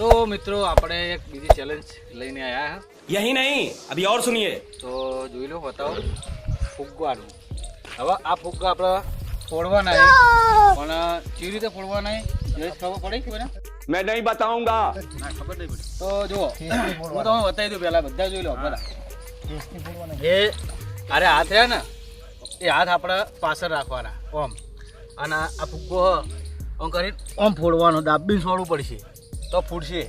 તો મિત્રો આપણે એક બીજી ચેલેન્જ લઈને આવ્યા યહી નહીં અભી ઓર સુનિયે. તો જોઈ લો બતાવો. ફુગ્ગવાનું હવે આ ફુગ્ગા આપણે ફોડવાના છે. પણ કેવી રીતે ફોડવાના છે ખબર પડી કોઈને મેં નહીં બતાવુંગા. ખબર નહીં પડી. તો જુઓ હું તમને બતાવી દઉં પહેલા બધા જોઈ લો બધા એ અરે હાથ રહ્યા ને એ હાથ આપણે પાછળ રાખવાના ઓમ. અને આ ફુગ્ગો આમ કરી ઓમ ફોડવાનો દાબીને છોડવું પડશે. તો ફૂટશે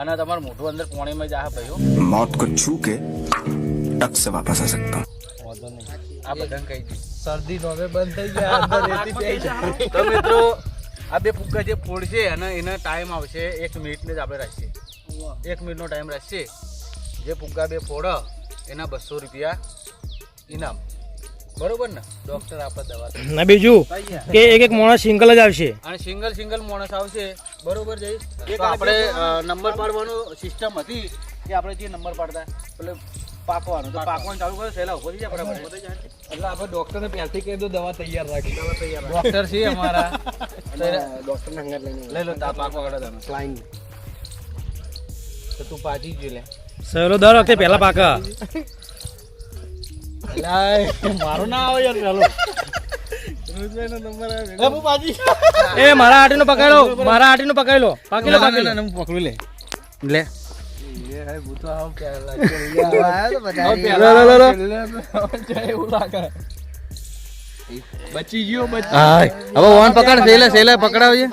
અને તમારું મોઢું અંદર પાણીમાં જાહે ભાઈઓ. મોત કો છૂ કે ટક સે વાપસ આ સકતા. વાંધો નહીં. આ બધાને કહી દઉં. શરદી નોવે બંધ થઈ જાય અંદર રેતી થઈ જાય. તો મિત્રો આ બે ફૂગા જે ફોડશે અને એનો ટાઈમ આવશે એક મિનિટને જ આપણે રાખીએ. એક મિનિટનો ટાઈમ રાખશે જે ફુગ્ગા બે ફોડો એના બસો રૂપિયા ઇનામ. બરોબર ને? ડોક્ટર આપે દવા ના બીજું કે એક એક માણસ સિંગલ જ આવશે. અને સિંગલ સિંગલ માણસ આવશે. બરોબર જઈ એક આપણે નંબર પાડવાનો સિસ્ટમ હતી કે આપણે જે નંબર પાડતા એટલે પાકવાનું. તો પાકવાનું. ચાલુ કરો સહેલા ઊભો થઈ જાય બરાબર એટલે આપણે ડોક્ટરને પહેલથી કહી દો દવા તૈયાર રાખી. ડોક્ટર છે અમારા. ડોક્ટર ને અંગત લઈને લઈ લો તા પાકવા કાઢો તમે. ક્લાઇન તો તું પાછી જ લે. સહેલો દર વખતે પહેલા પાકા. મારો ના આવે યાર પેલો. એ મારા આટીનો પકડી લો મારા પકડી લો લો પાકી લો પકડી લે. લે. બચી ગયો હવે ઓન પકડ સેલે સેલે પકડાવજે.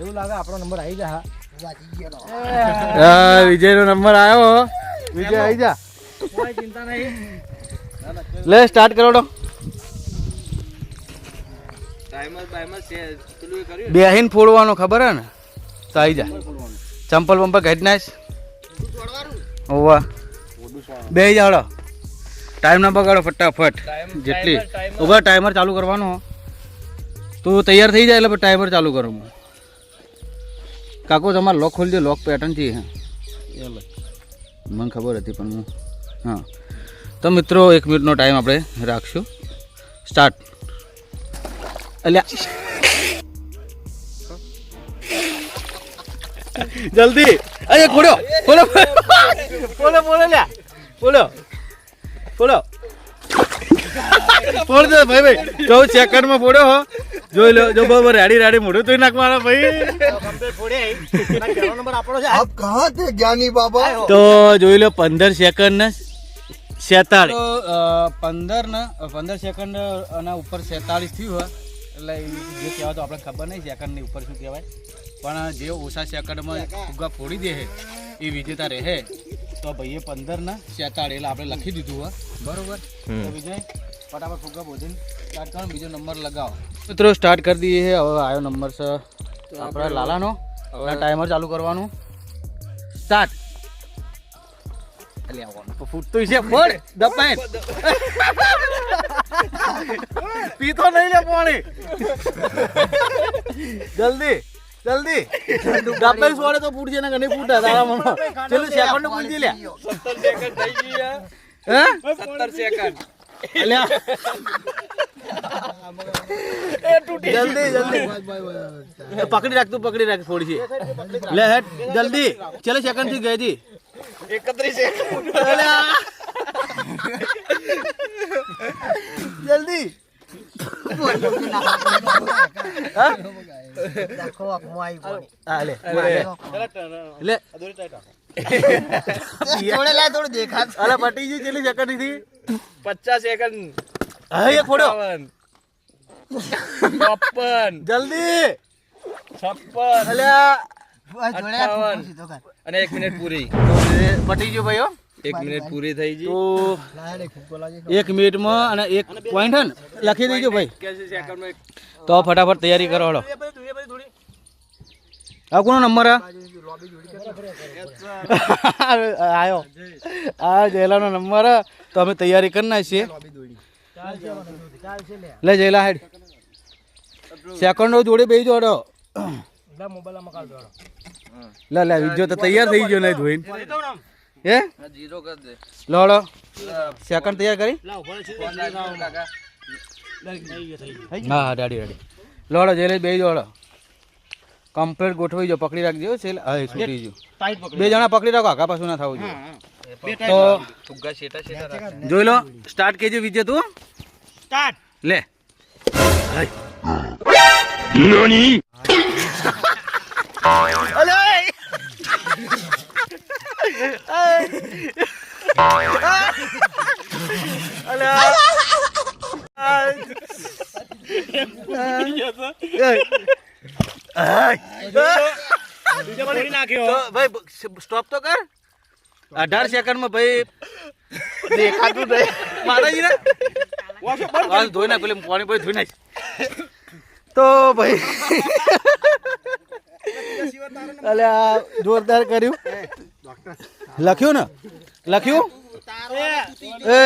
એવું લાગે આપણો નંબર આવી જા હા. વિજય નો નંબર આવ્યો વિજય આવી જા. કોઈ ચિંતા નહીં. લે સ્ટાર્ટ કરોડો બેહીન ફોડવાનો ખબર હે ને? તો આવી જા. ચંપલ બંપલ ઘટ નાખ ઓવા બે જાડો ટાઈમ ના બગાડો ફટાફટ. જેટલી. ઊભા ટાઈમર ચાલુ કરવાનો તું તૈયાર થઈ જાય એટલે ટાઈમર ચાલુ કરું હું. કાકો તમારે લોક ખોલજો લોક પેટર્ન છે મને ખબર હતી પણ હું હા. તો મિત્રો એક મિનિટનો ટાઈમ આપણે રાખશું. સ્ટાર્ટ અલ્યા. જલ્દી. અરે ખોલો. ખોલો બોલો બોલો લ્યા. બોલો બોલો ફોડ ભાઈ ભાઈ. ચૌદ સેકન્ડમાં ફોડો હો. જોઈ લો જો બરાબર રાડી રાડી મોઢું તોય નાખવાના ભાઈ. તો જોઈ લો પંદર સેકન્ડ ને સેતાળીસ પંદર ને પંદર સેકન્ડ અને ઉપર સેતાળીસ થયું હોય એટલે એ જે કહેવાય તો આપણે ખબર નહીં સેકન્ડની ઉપર શું કહેવાય. પણ જે ઓછા સેકન્ડમાં ફુગ્ગા ફોડી દે છે એ વિજેતા રહે. તો ભાઈએ પંદર ને સેતાળી એટલે આપણે લખી દીધું હોય. બરોબર? તો વિજય ફટાફટ ફુગ્ગા બોધીને સ્ટાર્ટ કરો બીજો નંબર લગાવો. મિત્રો સ્ટાર્ટ કરી દઈએ હવે આવ્યો નંબર છે આપણા લાલાનો. હવે ટાઈમર ચાલુ કરવાનું. સ્ટાર્ટ તો ફૂટતું છે પણ દપાઈન પીતો નહીં લે પાણી. જલ્દી જલ્દી. ડબ્બે સોડે તો ફૂટજે ને ઘણી ફૂટે, તારા મનો ચલો સેકન્ડ પૂછી લે. 70 સેકન્ડ થઈ ગયા. હે 70 સેકન્ડ પકડી રાખ, તું પકડી રાખ થોડી લે હેટ જલ્દી. ચલો સેકન્ડથી ગઈ હતી. 31 સેકન્ડ અલ્યા. જલ્દી પચાસ સેકન્ડથી? 50 સેકન્ડ હા એ ખોડો 55 જલ્દી. 56 અલ્યા અને એક મિનિટ પૂરી. પટી ગયું ભાઈઓ એક મિનિટ પૂરી થઈ ગઈ. તો એક મિનિટમાં અને એક પોઈન્ટ હે લખી દેજો ભાઈ. તો ફટાફટ તૈયારી કરો હળો. આ કોનો નંબર આવ્યો આ જયલાનો નંબર હે. તો અમે તૈયારી કરી નાખીએ. લે. જયલા હેડ. સેકન્ડ જોડે બે જોડો લે લે વિજો તો તૈયાર થઈ ગયો નહીં ધોઈને. હે? જીરો કર દે. લોડો સેકન્ડ તૈયાર કરી? હા હા રેડી રેડી લોડો બે જોડો કમ્પ્લીટ ગોઠવી જો પકડી રાખજો સેલ હા છૂટી જો બે જણા પકડી રાખો આગા પાછું ના થવું જોઈએ. તો જોઈ લો સ્ટાર્ટ કેજો વિજય તું સ્ટાર્ટ લે. ભાઈ સ્ટોપ તો કર. અઢાર સેકન્ડમાં ભાઈ દેખાતું નહીં. માતાજી ને ધોઈ નાખ પેલી પાણી ભાઈ ધોઈ નાખ. તો ભાઈ અલે આ જોરદાર કર્યું. લખ્યું ને? લખ્યું? એ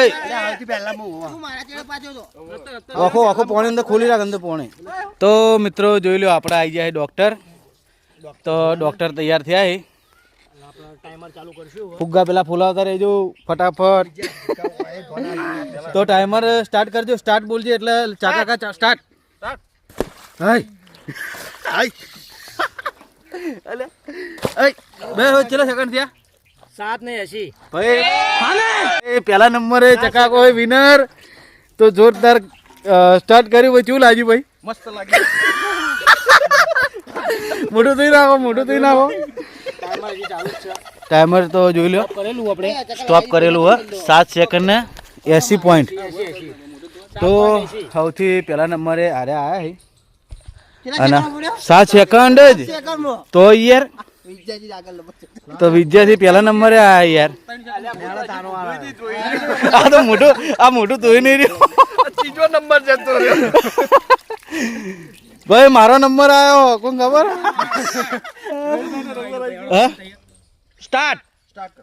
આખો આખો પોણે અંદર ખોલી રાખ અંદર પોણે. તો મિત્રો જોઈ લો આપણે આવી જાય ડૉક્ટર ડોક્ટર તો ડોક્ટર તૈયાર થયા છે. ટાઈમર ચાલુ કરશું ફુગ્ગા પેલા ફૂલાવતા રહેજો ફટાફટ. તો ટાઈમર સ્ટાર્ટ કરજો સ્ટાર્ટ બોલજે એટલે ચાકા સ્ટાર્ટ હાય. હાય. અલે. બે હવે સેકન્ડ થયા? સાત ને એસી. ભાઈ પહેલા નંબરે ચકાકો હોય વિનર તો જોરદાર સ્ટાર્ટ કર્યું ભાઈ લાગ્યું ભાઈ? મસ્ત લાગ્યું. મોટું થઈ નાખો મોટું થઈ નાખો ટાઈમર તો જોઈ લો કરેલું આપણે. સ્ટોપ કરેલું હોય સાત સેકન્ડ ને એસી પોઈન્ટ તો સૌથી પહેલા નંબરે આર્યા આયા હે. અને સાત સેકન્ડ જ. તો યાર તો વિદ્યાથી પહેલા નંબરે આયા યાર. આ તો મોટું આ મોટું તોય નહીં રહ્યું. ત્રીજો નંબર જતો રહ્યો. ભાઈ મારો નંબર આવ્યો કોણ ખબર? સ્ટાર્ટ સ્ટાર્ટ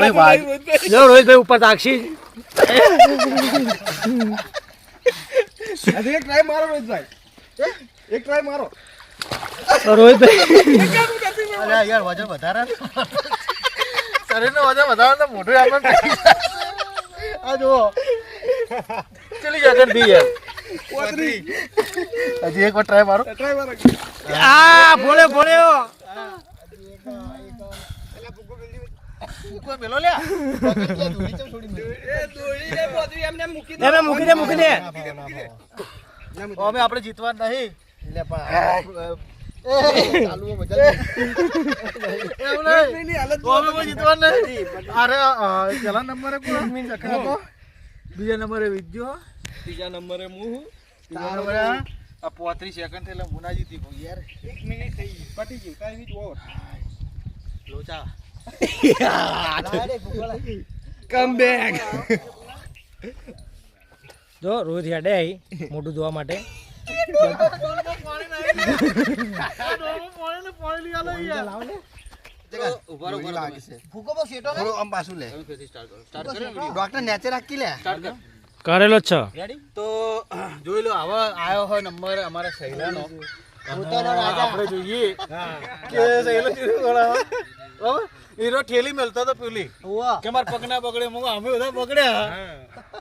ભાઈ લો રોહિતભાઈ ઉપર તાક્ષી મારો રોહિતભાઈ યાર વજન વધારે. શરીરનો વજન વધારે તો મોટું આપણે આ જુઓ. ચલી સેકન્ડથી યાર. હજી એક વાર ટ્રાય મારો. આ ફોડે ફોડ્યો પેલો લ્યા? એમે મૂકી દે. મૂકી દે અમે આપણે જીતવા નહીં. પેલા નંબરે કોણ? બીજા નંબરે વિદ્યો ત્રીજા નંબરે મુહ ત્રીજા નંબરે આ. પોત્રીસ સેકન્ડ એટલે મુનાજી થી યાર. એક મિનિટ થઈ ગઈ. પતી ગયું. કાંઈ ઓવર લોચા કમ બેક જો રોહિત હેડે મોટું જોવા માટે. કરેલો છે? તો જોઈ લો હવે આવ્યો હોય નંબર અમારા સહેલાનો આપણે જોઈએ. કે હીરો ઠેલી મેલતો તો પેલી. કે મારા પગ ના બગડે મુ અમે બધા બગડ્યા.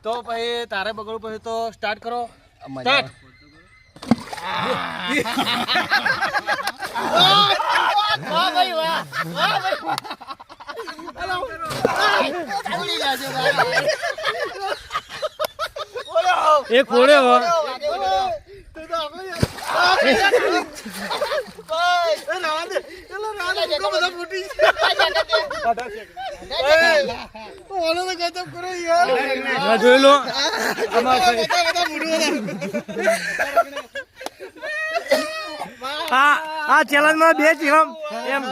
તો પછી તારે બગડવું પછી તો સ્ટાર્ટ કરો. સ્ટાર્ટ એક ફોડ્યો ના જોઈ લો. આ આ ચેલેન્જમાં બે જીવમ એમ.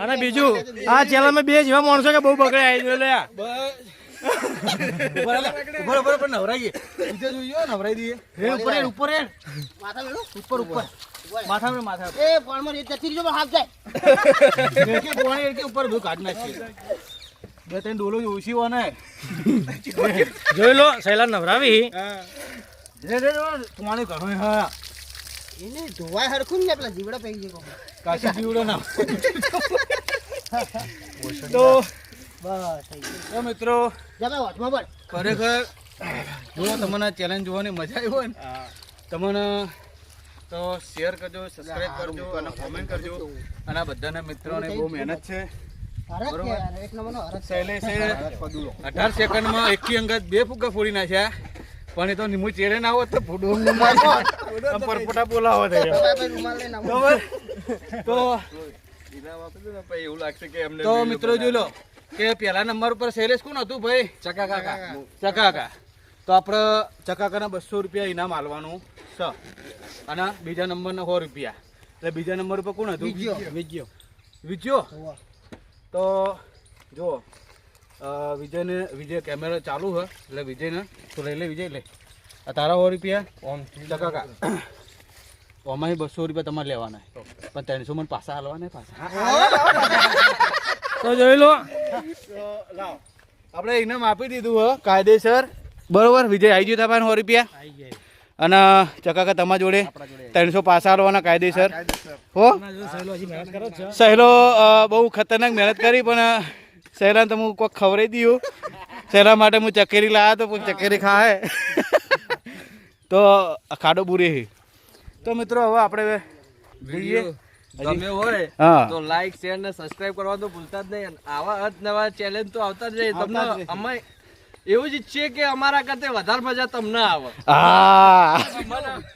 અને બીજું આ ચેલેન્જમાં બે જીવા માણસો કે બહુ બગડે આવી જોઈ લો. ઉપર ઉપર ઉપર નવરાઈએ. નીચે જોઈએ નવરાઈ દઈએ. હે ઉપર હેડ, ઉપર હેડ. ઉપર ઉપર. માથા મેળો માથા પર. એકે પોણી કે ઉપર ભૂ કાઢ નાખીએ. બે ત્રણ ડોલો ઓછી હોય ને. જોઈ લો સૈલા નવરાવી. રે રે તમારે પોણી ઘણો હા. કાશી જીવડો ના. તો બસ થઈ ગયું. તો મિત્રો ખરેખર જો તમને ચેલેન્જ જોવાની મજા આવી હોય ને તમને તો શેર કરજો સબસ્ક્રાઇબ કરજો અને કોમેન્ટ કરજો. અને આ બધાના મિત્રોને બહુ મહેનત છે. કે અઢાર સેકન્ડમાં એકી અંગત બે ફુગ્ગા ફોડી નાખ્યા. પણ એ તો નિમુ ચેડે ના હોત તો ફૂડું પરપોટા બોલાવો તો રૂમાલ લઈને આવો. તો તો મિત્રો જોઈ લો. કે પહેલા નંબર ઉપર શૈલેષ કોણ હતું ભાઈ? ચકા કાકા. ચકા કાકા. તો આપણે ચકા કાકાના બસો રૂપિયા ઇનામ આલવાનું છે અને બીજા નંબરના સો રૂપિયા. એટલે બીજા નંબર ઉપર કોણ હતું? વિજયો. વિજયો. તો જુઓ વિજયને વિજય કેમેરા ચાલુ છે એટલે વિજયને તું લઈ લે વિજય લે આ તારા સો રૂપિયા? ચકા ચકાકા ઓમાં બસો રૂપિયા તમારે લેવાના પણ ત્રણસો મને પાછા હાલવાના પાછા. તો જોઈ લો. આપણે ઇનામ આપી દીધું હો કાયદેસર. બરોબર વિજય આવી ગયો તમારે સો રૂપિયા? અને ચકાકા તમારા જોડે ત્રણસો પાસા આવવાના કાયદેસર. હો સહેલો બહુ ખતરનાક મહેનત કરી પણ સહેલા તો હું કોઈક ખવડાવી દીધું. સહેલા માટે હું ચકેરી લાવ્યા તો પણ ચકેરી ખાય તો ખાડો બુરી તો મિત્રો હવે આપણે જઈએ. ગમે હોય તો લાઈક શેર ને સબસ્ક્રાઇબ કરવાનું ભૂલતા જ નહીં. આવા અત નવા ચેલેન્જ તો આવતા જ નહીં તમને. અમે એવું જ ઈચ્છીએ કે અમારા કરતા વધારે મજા તમને આવે. હા.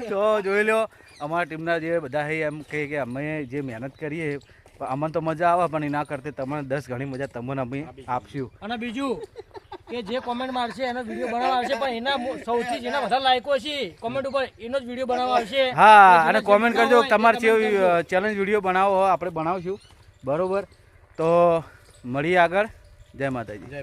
તો જોઈ લો અમારા ટીમના જે બધા એમ કહે કે અમે જે મહેનત કરીએ અમને તો મજા આવે પણ એના કરતે તમને દસ ઘણી મજા તમને અમે આપશું. અને બીજું કે જે કોમેન્ટ મારશે એનો વીડિયો બનાવવા આવશે. પણ એના સૌથી જેના વધારે લાયકો છે કોમેન્ટ ઉપર એનો જ વીડિયો બનાવવા આવશે. હા અને કોમેન્ટ કરજો તમારે comment ચેલેન્જ વીડિયો બનાવો આપણે બનાવશું. બરોબર? તો મળીએ આગળ. જય માતાજી. જય